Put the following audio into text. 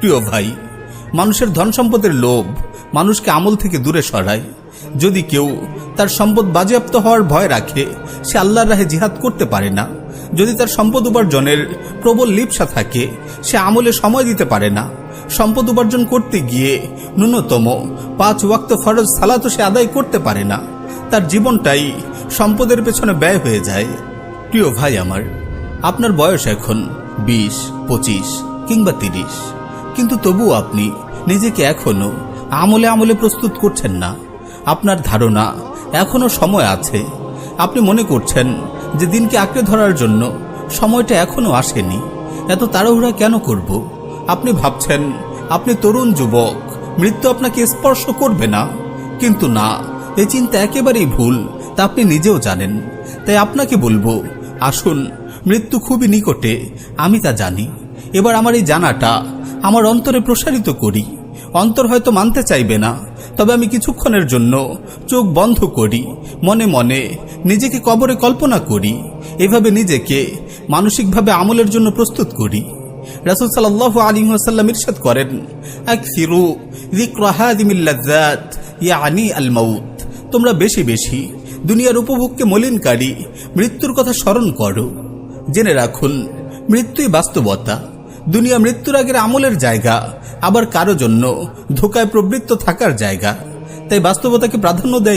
প্রিয় ভাই, মানুষের ধন সম্পদের লোভ মানুষকে আমল থেকে দূরে সরায়। যদি কেউ তার সম্পদ বাজেয়াপ্ত হওয়ার ভয় রাখে, সে আল্লাহর রাহে জিহাদ করতে পারে না। যদি তার সম্পদ উপার্জনের প্রবল লিপসা থাকে, সে আমলে সময় দিতে পারে না। সম্পদ উপার্জন করতে গিয়ে ন্যূনতম পাঁচ ওয়াক্ত ফরজ সালাতো সে আদায় করতে পারে না। তার জীবনটাই সম্পদের পেছনে ব্যয় হয়ে যায়। প্রিয় ভাই আমার, আপনার বয়স এখন বিশ, পঁচিশ কিংবা তিরিশ। কিন্তু তবুও আপনি নিজেকে এখনও আমলে আমলে প্রস্তুত করছেন না। আপনার ধারণা এখনও সময় আছে। আপনি মনে করছেন যে দিনকে আঁকড়ে ধরার জন্য সময়টা এখনও আসেনি। এত তাড়াহুড়া কেন করব? আপনি ভাবছেন, আপনি তরুণ যুবক, মৃত্যু আপনাকে স্পর্শ করবে না। কিন্তু না এই চিন্তা একেবারেই ভুল, তা আপনি নিজেও জানেন। তাই আপনাকে বলব, আসুন, মৃত্যু খুবই নিকটে, আমি তা জানি। এবার আমার এই জানাটা আমার অন্তরে প্রসারিত করি। অন্তর হয়তো মানতে চাইবে না, তবে আমি কিছুক্ষণের জন্য চোখ বন্ধ করি, মনে মনে নিজেকে কবরে কল্পনা করি, এভাবে নিজেকে মানসিকভাবে আমলের জন্য প্রস্তুত করি। রাসুল সাল্লাহ আলী ওয়াসাল্লাম ইরশাদ করেন এক ফিরু ইয়ানি আল মাউত। তোমরা বেশি বেশি দুনিয়ার উপভোগকে মলিনকারী মৃত্যুর কথা স্মরণ করো। জেনে রাখুন, মৃত্যুই বাস্তবতা। দুনিয়া মৃত্যুর আগের আমলের জায়গা, আবার কারও জন্য ধোকায় প্রবৃত্ত থাকার জায়গা। তাই বাস্তবতাকে প্রাধান্য দেয়